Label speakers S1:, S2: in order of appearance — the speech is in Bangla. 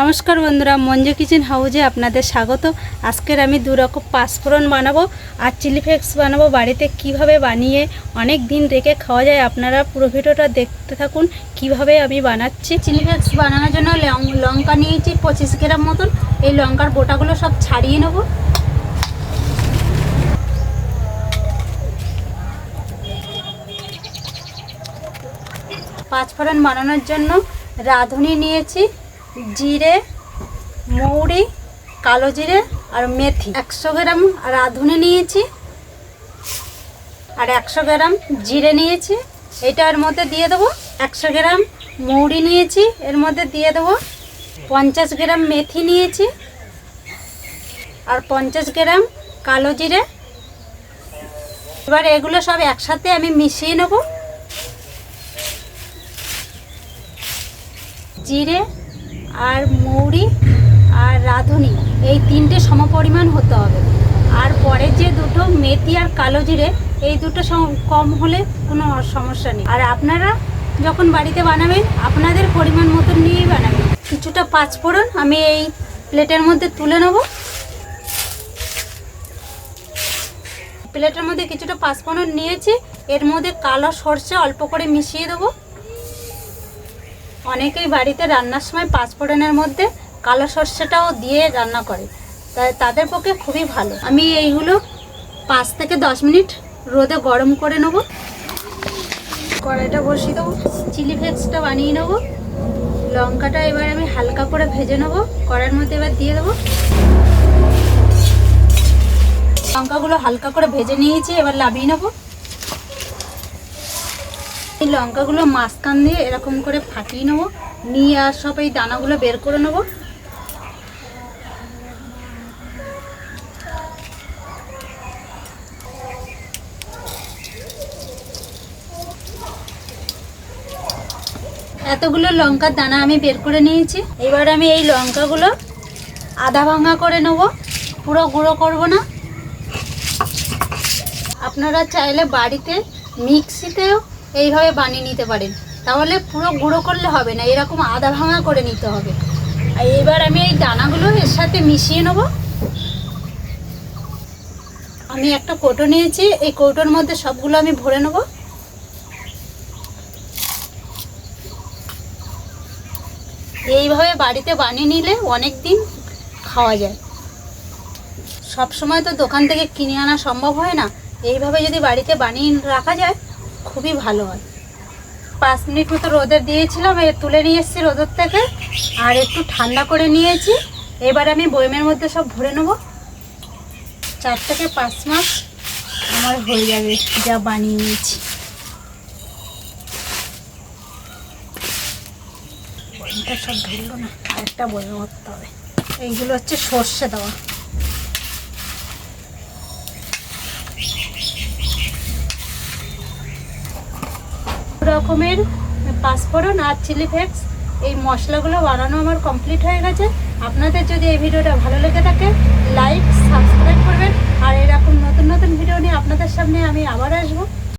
S1: নমস্কার বন্ধুরা, মঞ্জু কিচেন হাউজে আপনাদের স্বাগত। আজকের আমি দু রকম পাঁচফোড়ন বানাবো আর চিলি ফ্লেক্স বানাবো। বাড়িতে কীভাবে বানিয়ে অনেক দিন রেখে খাওয়া যায় আপনারা পুরো ভিডিওটা দেখতে থাকুন, কীভাবে আমি বানাচ্ছি। চিলি ফ্লেক্স বানানোর জন্য লঙ্কা নিয়েছি পঁচিশ গ্রাম মতন। এই লঙ্কার বোটাগুলো সব ছাড়িয়ে নেব। পাঁচফোড়ন বানানোর জন্য রাঁধুনি নিয়েছি। জিরে, মৌরি, কালো জিরে আর মেথি। একশো গ্রাম রাঁধুনি নিয়েছি। আর একশো গ্রাম জিরে নিয়েছি। এটা এর মধ্যে দিয়ে দেবো। একশো গ্রাম মৌরি নিয়েছি। এর মধ্যে দিয়ে দেবো। পঞ্চাশ গ্রাম মেথি নিয়েছি। আর পঞ্চাশ গ্রাম কালো জিরে। এবার এগুলো সব একসাথে আমি মিশিয়ে নেব। জিরে আর মৌরি আর রাঁধুনি, এই তিনটে সমপরিমাণ হতে হবে। আর পরের যে দুটো, মেথি আর কালো জিরে, এই দুটো কম হলে কোনো সমস্যা নেই। আর আপনারা যখন বাড়িতে বানাবেন, আপনাদের পরিমাণ মতন নিয়েই বানাবেন। কিছুটা পাঁচফোড়ন আমি এই প্লেটের মধ্যে তুলে নেব। প্লেটের মধ্যে কিছুটা পাঁচফোড়ন নিয়েছি। এর মধ্যে কালো সর্ষে অল্প করে মিশিয়ে দেবো। অনেকেই বাড়িতে রান্নার সময় পাঁচফোড়নের মধ্যে কালো সর্ষেটাও দিয়ে রান্না করে। তাই তাদের পক্ষে খুবই ভালো। আমি এইগুলো পাঁচ থেকে দশ মিনিট রোদে গরম করে নেব। কড়াইটা বসিয়ে দেবো, চিলি ফ্লেক্সটা বানিয়ে নেব। লঙ্কাটা এবার আমি হালকা করে ভেজে নেব। কড়াইয়ের মধ্যে এবার দিয়ে দেবো। লঙ্কাগুলো হালকা করে ভেজে নিয়েছি, এবার লাভিয়ে নেব। এই লঙ্কাগুলো মাঝখান দিয়ে এরকম করে ফাটিয়ে নেব। নিয়ে আর সব এই দানাগুলো বের করে নেব। এতগুলো লঙ্কার দানা আমি বের করে নিয়েছি। এবার আমি এই লঙ্কাগুলো আধা ভাঙা করে নেব। পুরো গুঁড়ো করব না। আপনারা চাইলে বাড়িতে মিক্সিতেও এইভাবে বানিয়ে নিতে পারেন। তাহলে পুরো গুঁড়ো করলে হবে না, এরকম আধা ভাঙা করে নিতে হবে। আর এবার আমি এই দানাগুলো এর সাথে মিশিয়ে নেব। আমি একটা কৌটো নিয়েছি, এই কৌটোর মধ্যে সবগুলো আমি ভরে নেব। এইভাবে বাড়িতে বানিয়ে নিলে অনেক দিন খাওয়া যায়। সব সময় তো দোকান থেকে কিনে আনা সম্ভব হয় না। এইভাবে যদি বাড়িতে বানিয়ে রাখা যায় খুবই ভালো হয়। পাঁচ মিনিট মতো রোদে দিয়েছিলাম, এ তুলে নিয়ে এসেছি রোদের থেকে, আর একটু ঠান্ডা করে নিয়েছি। এবার আমি বয়মের মধ্যে সব ভরে নেব। চার থেকে পাঁচ মাস আমার হয়ে যাবে, যা বানিয়ে নিয়েছি। সব ধরলো না, আরেকটা বয়ম করতে হবে। এইগুলো হচ্ছে সর্ষে দেওয়া। রকমের পাঁচফোড়ন আর চিলি ফ্লেক্স। এই মশলাগুলো বানানো আমার কমপ্লিট হয়ে গেছে। আপনাদের যদি এই ভিডিওটা ভালো লেগে থাকে লাইক সাবস্ক্রাইব করবেন। আর এরকম নতুন নতুন ভিডিও নিয়ে আপনাদের সামনে আমি আবার আসব।